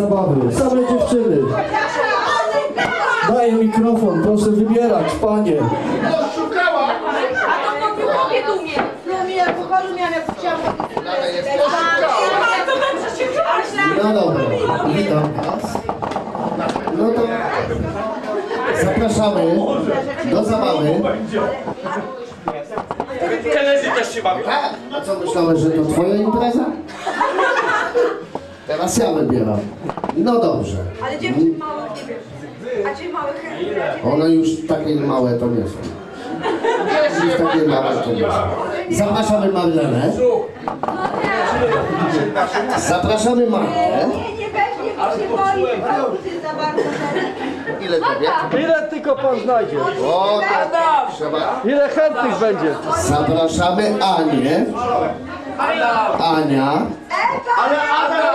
zabawy. Same dziewczyny. Daję mikrofon, proszę wybierać, panie. Plumie, pokoju miałem, jak chciałam. No dobra, witam Was. No to zapraszamy do zabawy. Kennedy też się bawi. Tak, a co myślałeś, że to Twoja impreza? Teraz ja wybieram. No dobrze. Ale dziewczyn małych nie wiesz. A ci małych chętnie. One już takie małe to nie są. Już takie małe to nie są. Zapraszamy Marlenę. Zapraszamy Martę. Nie, nie weźmie, bo się boi, bo ty za bardzo. Ile kobiet? Ile tylko pan znajdzie? O, tak. Trzeba. Ile chętnych będzie? Zapraszamy Anię. Ania. Ale Adam!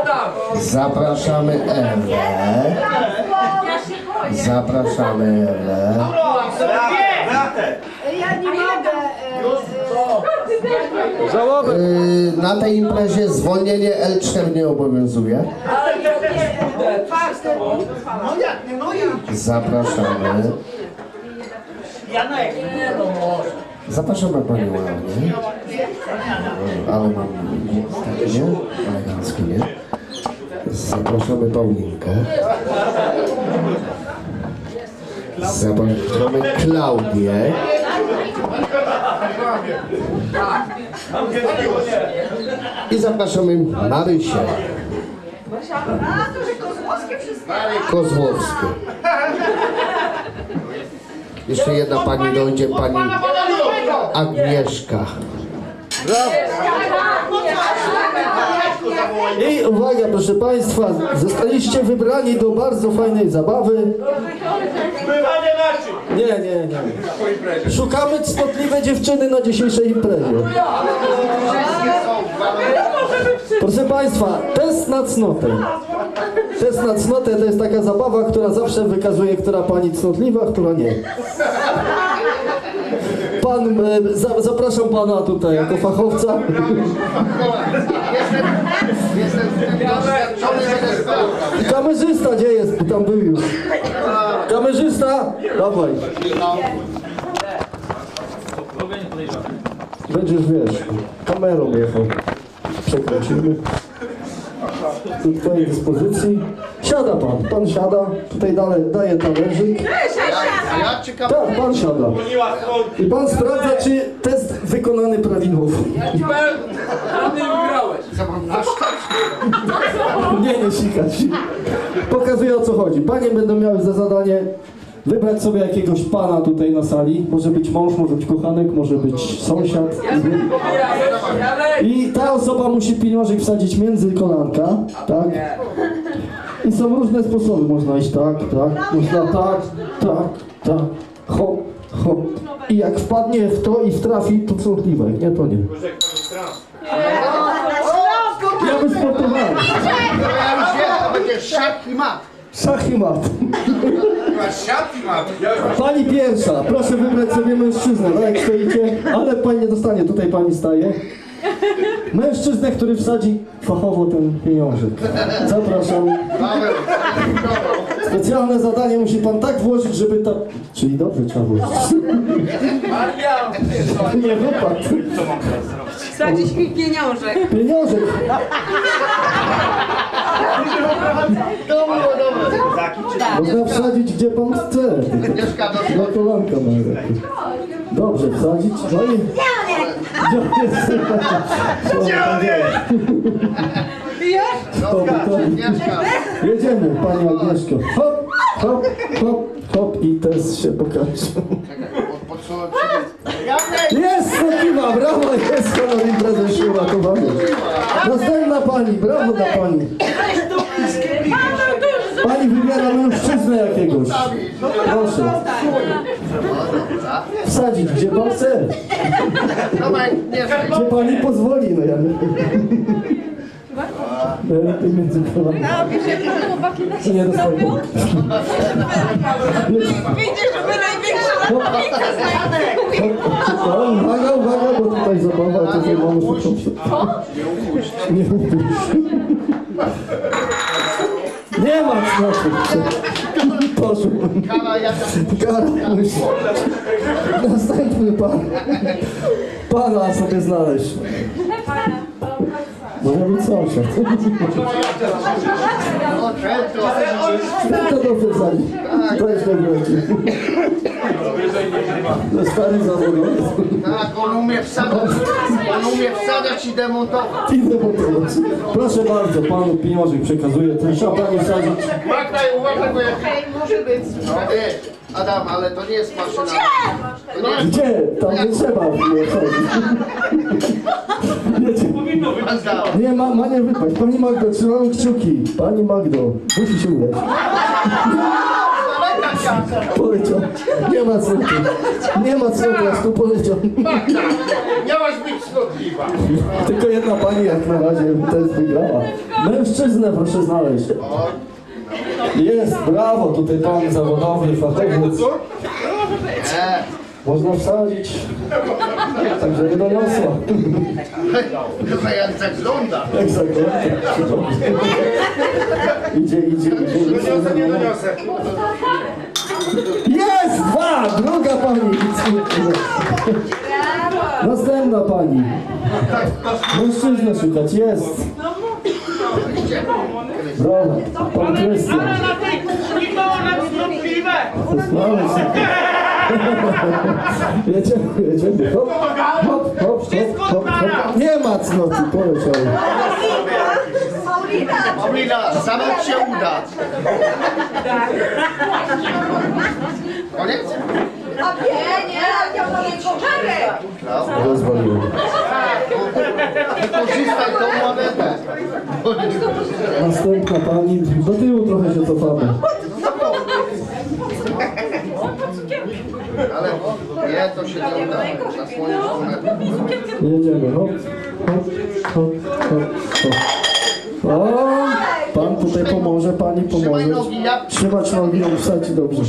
Adam! Zapraszamy Ewę. Zapraszamy Ewę. Ja nie mogę. Żałobę. Yy, na tej imprezie zwolnienie L4 nie obowiązuje. Zapraszamy. Janek! Zapraszamy Panią Anię. Ale mam tak nie? Elegancko, nie? Zapraszamy Paulinkę. Zapraszamy Klaudię. I zapraszamy Marysię kozłowskie. Jeszcze jedna pani dojdzie, pani Agnieszka. I uwaga, proszę Państwa, zostaliście wybrani do bardzo fajnej zabawy. Nie, nie, nie. Szukamy cnotliwe dziewczyny na dzisiejszej imprezie. Proszę Państwa, test na cnotę. Test na cnotę to jest taka zabawa, która zawsze wykazuje, która pani cnotliwa, która nie. Pan, e, za, zapraszam pana tutaj jako fachowca. Kamerzysta gdzie jest? Tam był już. Kamerzysta? Dawaj. Będziesz wiesz, kamerą jechał. Przekręcimy. Tu w twojej dyspozycji. Siada pan, pan siada. Tutaj dalej daje talerzyk. Ja. Tak, pan siada. I pan sprawdza, czy test wykonany prawidłowo. Nie, nie sikać. Pokazuję o co chodzi. Panie będą miały za zadanie wybrać sobie jakiegoś pana tutaj na sali. Może być mąż, może być kochanek, może być sąsiad. I ta osoba musi pieniążek wsadzić między kolanka, tak? I są różne sposoby. Można iść tak, tak, można tak, tak, tak, hop, hop. I jak wpadnie w to i wtrafi, to cnotliwe. Nie, to nie. Ja wysportowałem. Ja już wiem, to będzie szach i mat. Szach i mat. Pani pierwsza, proszę wybrać sobie mężczyznę, tak jak stoicie, ale pani nie dostanie, tutaj pani staje. Mężczyznę, który wsadzi fachowo ten pieniążek. Zapraszam. Paweł, Specjalne zadanie musi pan tak włożyć, żeby ta... Czyli dobrze trzeba włożyć. Nie wypadł. Wsadzić mi pieniążek. Pieniążek. Można wsadzić gdzie pan chce. Na kolanka ma. Dobrze, wsadzić. No i... Jest? Gdzie on jest? Agnieszka. Jedziemy, Pani Agnieszko. Hop, hop, hop, hop i test się pokaże. Jest, Sokiwa, brawo, jest honor imprezy uratowany. Następna Pani, brawo dla Pani. Pani wybiera mężczyznę jakiegoś. Proszę. Wsadzić, gdzie Pan chce. Gdzie Pani pozwoli, no ja nie... Ty między kolanami. Nie dostaję. Widzisz, żeby największe O, Uwaga, uwaga, bo tutaj zabawa, a tutaj mamy szybko. Nie upuść. Nie ma cnoty. Poszło. Kara musi. Następny pan. Pana sobie znaleźć. Może być sąsiad. To dobrze wsadzi. To jest dobrze. To stary zawodowy. Tak, on umie wsadzać, on umie wsadzać i demontować. I demontować. Proszę bardzo, panu pieniążek przekazuje. Ten trzeba pani wsadzić. Uważaj, uważaj, bo jak... może być. Adam, ale to nie jest maszyna. Jest Gdzie? Tam nie trzeba. Nie, ma, ma nie wypaść. Pani Magdo, trzymamy kciuki. Pani Magdo, musi się udać. Poleciał. Nie ma co. Nie ma co, aż tu poleciał. Miałaś być szkodliwa. Tylko jedna pani jak na razie test wygrała. Mężczyznę proszę znaleźć. Jest, brawo, tutaj pan zawodowy, fachowiec. Można wsadzić. Także nie doniosła. chyba jak zagląda. Jak zagląda. Idzie, idzie, idzie. Doniosę, nie doniosę. Jest! Dwa! Druga pani! Następna pani. Mężczyznę szukać. Jest. Brawo. Pan Krystian. Na tej kuchni to na wstąpliwe. Jedziemy, jedziemy. Hop, hop, hop, hop, hop, hop. Nie ma cnoty, poleciał. Paulina! Samo ci się uda. Koniec? A nie, nie, ja mam koszarek! Rozwaliłem. Wykorzystaj tą monetę. Następna pani. Do tyłu trochę się cofamy. Ale nie, to się nie uda. Zasłonisz monetę. Jedziemy. Hop, hop, hop, hop, hop. O, pan tutaj pomoże, pani Trzymaj pomoże. nogi, ja Trzymać nogi, ją wsadzi dobrze.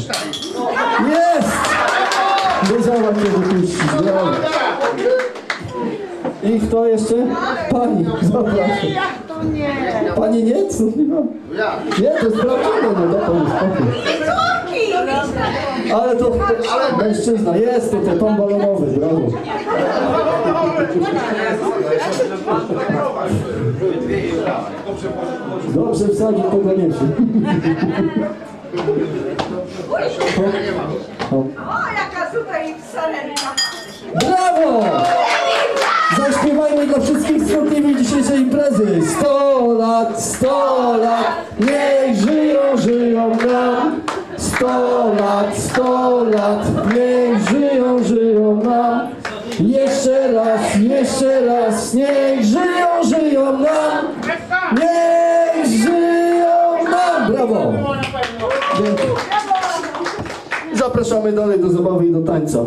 Jest! Wiedziała kiedy puścić. Brawo. I kto jeszcze? Pani, zapraszam. Pani nie? Co? Ja. Nie, to jest prawdziwe, no pani spokój. Ale to mężczyzna, jest tutaj, pan balonowy, brawo. Dobrze wsadził po granecie. O, O, jaka super sarenka! Brawo! Zaśpiewajmy dla wszystkich skutliwych dzisiejszej imprezy. 100 lat, 100 100 lat, niech żyją, żyją nam. Jeszcze raz, jeszcze raz, niech żyją, żyją nam. Niech żyją nam. Brawo! Dzięki. Zapraszamy dalej do zabawy i do tańca.